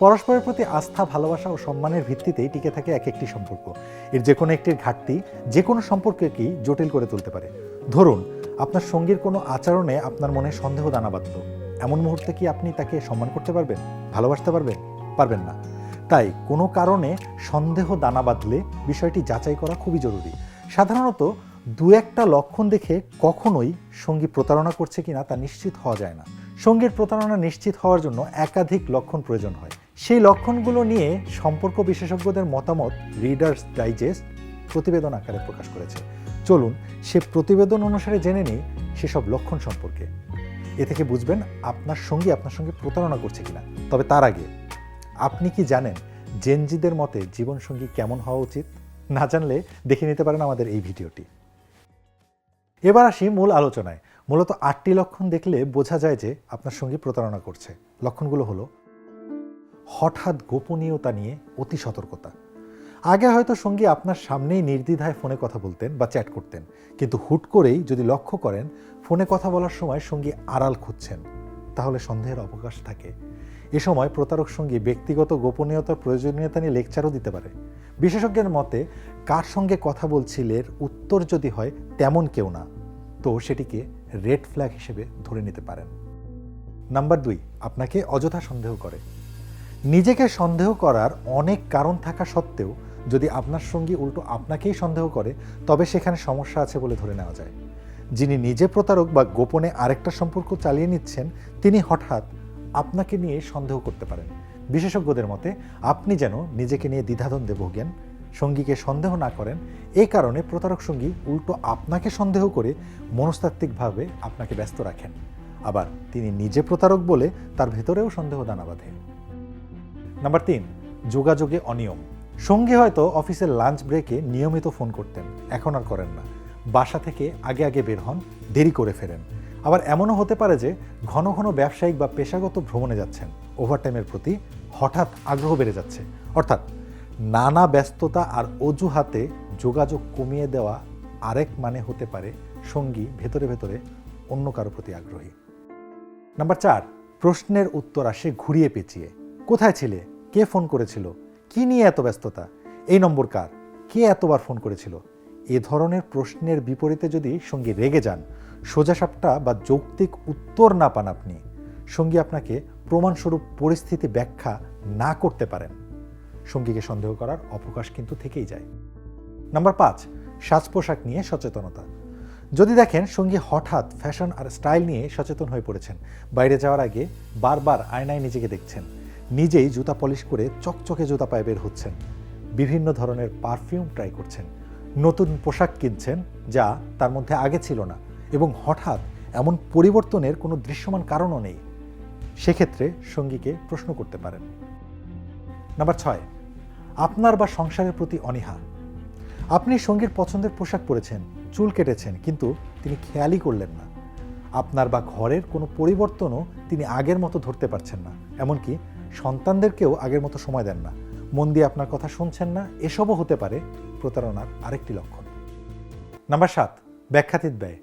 পরস্পরের প্রতি আস্থা, ভালোবাসা ও সম্মানের ভিত্তিতেই টিকে থাকে এক একটি সম্পর্ক। এর যে কোনো একটির ঘাটতি, যে কোনো সম্পর্ককেই জটিল করে তুলতে পারে। ধরুন, আপনার সঙ্গীর কোনো আচরণে আপনার মনে সন্দেহ দানা বাঁধল। এমন মুহূর্তে কি আপনি তাকে সম্মান করতে পারবেন, ভালোবাসতে পারবেন? পারবেন না। তাই কোনো কারণে সন্দেহ দানা বাঁধলে বিষয়টি যাচাই করা খুবই জরুরি। সাধারণত দু একটা লক্ষণ দেখে কখনোই সঙ্গী প্রতারণা করছে কিনা তা নিশ্চিত হওয়া যায় না। সঙ্গীর প্রতারণা নিশ্চিত হওয়ার জন্য একাধিক লক্ষণ প্রয়োজন হয়। সেই লক্ষণগুলো নিয়ে সম্পর্ক বিশেষজ্ঞদের মতামত রিডার্স ডাইজেস্ট প্রতিবেদন আকারে প্রকাশ করেছে। চলুন, সে প্রতিবেদন অনুসারে জেনে নিই সেসব লক্ষণ সম্পর্কে। এ থেকে বুঝবেন আপনার সঙ্গী আপনার সঙ্গে প্রতারণা করছে কিনা। তবে তার আগে, আপনি কি জানেন জেনজিদের মতে জীবনসঙ্গী কেমন হওয়া উচিত? না জানলে দেখে নিতে পারেন আমাদের এই ভিডিওটি। এবার আসি মূল আলোচনায়। মূলত আটটি লক্ষণ দেখলে বোঝা যায় যে আপনার সঙ্গী প্রতারণা করছে। লক্ষণগুলো হলো হঠাৎ গোপনীয়তা নিয়ে অতি সতর্কতা। আগে হয়তো সঙ্গী আপনার সামনেই নির্দ্বিধায় ফোনে কথা বলতেন বা চ্যাট করতেন, কিন্তু হুট করেই যদি লক্ষ্য করেন, ফোনে কথা বলার সময় সঙ্গী আড়াল খুঁজছেন। তাহলে সন্দেহের অবকাশ থাকে। এ সময় প্রতারক সঙ্গী ব্যক্তিগত গোপনীয়তার প্রয়োজনীয়তা নিয়ে লেকচারও দিতে পারে। বিশেষজ্ঞের মতে, কার সঙ্গে কথা বলছিলের উত্তর যদি হয় তেমন কেউ না, তো সেটিকে রেড ফ্ল্যাগ হিসেবে ধরে নিতে পারেন। নাম্বার দুই, আপনাকে অযথা সন্দেহ করে। নিজেকে সন্দেহ করার অনেক কারণ থাকা সত্ত্বেও যদি আপনার সঙ্গী উল্টো আপনাকেই সন্দেহ করে, তবে সেখানে সমস্যা আছে বলে ধরে নেওয়া যায়। যিনি নিজে প্রতারক বা গোপনে আরেকটা সম্পর্ক চালিয়ে নিচ্ছেন, তিনি হঠাৎ আপনাকে নিয়ে সন্দেহ করতে পারেন। বিশেষজ্ঞদের মতে, আপনি যেন নিজেকে নিয়ে দ্বিধাদ্বন্দ্বে ভোগেন, সঙ্গীকে সন্দেহ না করেন এই কারণে প্রতারক সঙ্গী উল্টো আপনাকে সন্দেহ করে মনস্তাত্ত্বিকভাবে আপনাকে ব্যস্ত রাখেন। আবার তিনি নিজে প্রতারক বলে তার ভেতরেও সন্দেহ দানা বাঁধে। নাম্বার তিন, যোগাযোগে অনিয়ম। সঙ্গী হয়তো অফিসের লাঞ্চ ব্রেকে নিয়মিত ফোন করতেন, এখন আর করেন না। বাসা থেকে আগে আগে বের হন, দেরি করে ফেরেন। আবার এমনও হতে পারে যে ঘন ঘন ব্যবসায়িক বা পেশাগত ভ্রমণে যাচ্ছেন। ওভারটাইমের প্রতি হঠাৎ আগ্রহ বেড়ে যাচ্ছে। অর্থাৎ নানা ব্যস্ততা আর অজুহাতে যোগাযোগ কমিয়ে দেওয়া আরেক মানে হতে পারে সঙ্গী ভেতরে ভেতরে অন্য কারও প্রতি আগ্রহী। নাম্বার চার, প্রশ্নের উত্তর আসে ঘুরিয়ে পেঁচিয়ে। কোথায় ছিলে? কে ফোন করেছিল? কি নিয়ে এত ব্যস্ততা? এই নম্বর কার? কে এতবার ফোন করেছিল? এ ধরনের প্রশ্নের বিপরীতে যদি সঙ্গী রেগে যান, সোজাসাপটা বা যৌক্তিক উত্তর না পান আপনি, সঙ্গী আপনাকে প্রমাণস্বরূপ পরিস্থিতি ব্যাখ্যা না করতে পারেন। সঙ্গীকে সন্দেহ করার অবকাশ কিন্তু থেকেই যায়। নাম্বার পাঁচ সাজ পোশাক নিয়ে সচেতনতা। যদি দেখেন সঙ্গী হঠাৎ ফ্যাশন আর স্টাইল নিয়ে সচেতন হয়ে পড়েছেন, বাইরে যাওয়ার আগে বারবার আয়নায় নিজেকে দেখছেন নিজেই জুতা পলিশ করে চকচকে জুতা পায়ে বের হচ্ছেন। বিভিন্ন ধরনের পারফিউম ট্রাই করছেন। নতুন পোশাক কিনছেন যা তার মধ্যে আগে ছিল না এবং হঠাৎ এমন পরিবর্তনের কোনো দৃশ্যমান কারণও নেই। সেক্ষেত্রে সঙ্গীকে প্রশ্ন করতে পারেন। নাম্বার ছয়, আপনার বা সংসারের প্রতি অনীহা। আপনি সঙ্গীর পছন্দের পোশাক পরেছেন, চুল কেটেছেন, কিন্তু তিনি খেয়ালই করলেন না। আপনার বা ঘরের কোনো পরিবর্তনও তিনি আগের মতো ধরতে পারছেন না। এমনকি সন্তানদেরকেও আগের মতো সময় দেন না। মন দিয়ে আপনার কথা শুনছেন না, এসবও হতে পারে প্রতারণার আরেকটি লক্ষণ। নাম্বার সাত, ব্যাখ্যাতীত ব্যয়।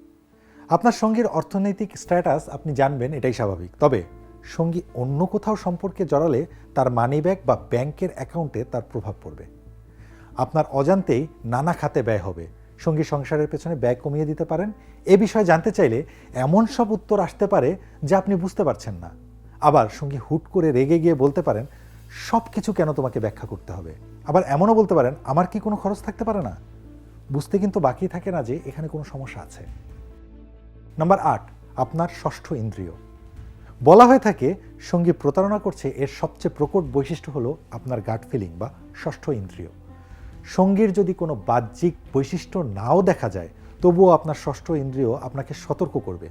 আপনার সঙ্গীর অর্থনৈতিক স্ট্যাটাস আপনি জানবেন, এটাই স্বাভাবিক। তবে সঙ্গী অন্য কোথাও সম্পর্কে জড়ালে তার মানিব্যাগ বা ব্যাংকের অ্যাকাউন্টে তার প্রভাব পড়বে। আপনার অজান্তেই নানা খাতে ব্যয় হবে। সঙ্গী সংসারের পেছনে ব্যয় কমিয়ে দিতে পারেন। এ বিষয়ে জানতে চাইলে এমন সব উত্তর আসতে পারে যা আপনি বুঝতে পারছেন না। আবার সঙ্গী হুট করে রেগে গিয়ে বলতে পারেন, সব কিছু কেন তোমাকে ব্যাখ্যা করতে হবে? আবার এমনও বলতে পারেন, আমার কি কোনো খরচ থাকতে পারে না? বুঝতে কিন্তু বাকি থাকে না যে এখানে কোনো সমস্যা আছে। নাম্বার আট, আপনার ষষ্ঠ ইন্দ্রিয়। বলা হয়ে থাকে, সঙ্গী প্রতারণা করছে, এর সবচেয়ে প্রকট বৈশিষ্ট্য হলো আপনার গাট ফিলিং বা ষষ্ঠ ইন্দ্রিয়। সঙ্গীর যদি কোনো বাহ্যিক বৈশিষ্ট্য নাও দেখা যায়, তবুও আপনার ষষ্ঠ ইন্দ্রিয় আপনাকে সতর্ক করবে।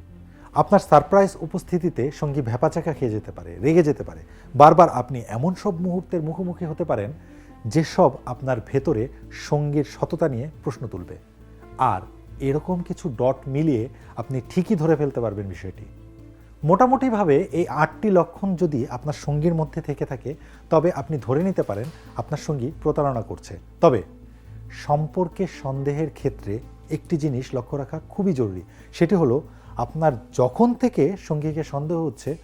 আপনার সারপ্রাইজ উপস্থিতিতে সঙ্গী ভ্যাপাচাকা খেয়ে যেতে পারে, রেগে যেতে পারে। বারবার আপনি এমন সব মুহূর্তের মুখোমুখি হতে পারেন যেসব আপনার ভেতরে সঙ্গীর সততা নিয়ে প্রশ্ন তুলবে। আর এরকম কিছু ডট মিলিয়ে আপনি ঠিকই ধরে ফেলতে পারবেন বিষয়টি। মোটামুটিভাবে এই আটটি লক্ষণ যদি আপনার সঙ্গীর মধ্যে থেকে থাকে, তবে আপনি ধরে নিতে পারেন আপনার সঙ্গী প্রতারণা করছে। তবে সম্পর্কে সন্দেহের ক্ষেত্রে একটি জিনিস লক্ষ্য রাখা খুবই জরুরি, সেটি হলো আপনার যখন থেকে সঙ্গীকে সন্দেহ হচ্ছে,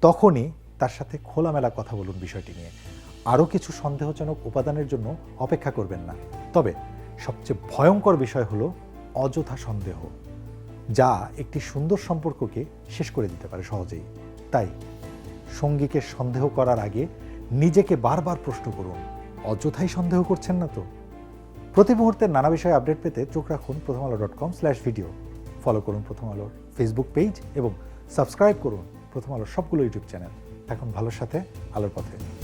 তখনই তার সাথে খোলামেলা কথা বলুন বিষয়টি নিয়ে। আরও কিছু সন্দেহজনক উপাদানের জন্য অপেক্ষা করবেন না। তবে সবচেয়ে ভয়ঙ্কর বিষয় হলো অযথা সন্দেহ, যা একটি সুন্দর সম্পর্ককে শেষ করে দিতে পারে সহজেই। তাই সঙ্গীকে সন্দেহ করার আগে নিজেকে বারবার প্রশ্ন করুন, অযথাই সন্দেহ করছেন না তো? প্রতি মুহূর্তের নানা বিষয়ে আপডেট পেতে চোখ রাখুন Prothom Alo dot com slash video. Follow করুন প্রথম আলোর। ফেসবুক পেজ এবং সাবস্ক্রাইব করুন প্রথম আলোর সবগুলো ইউটিউব চ্যানেল এখন ভালোর সাথে, আলোর পথে।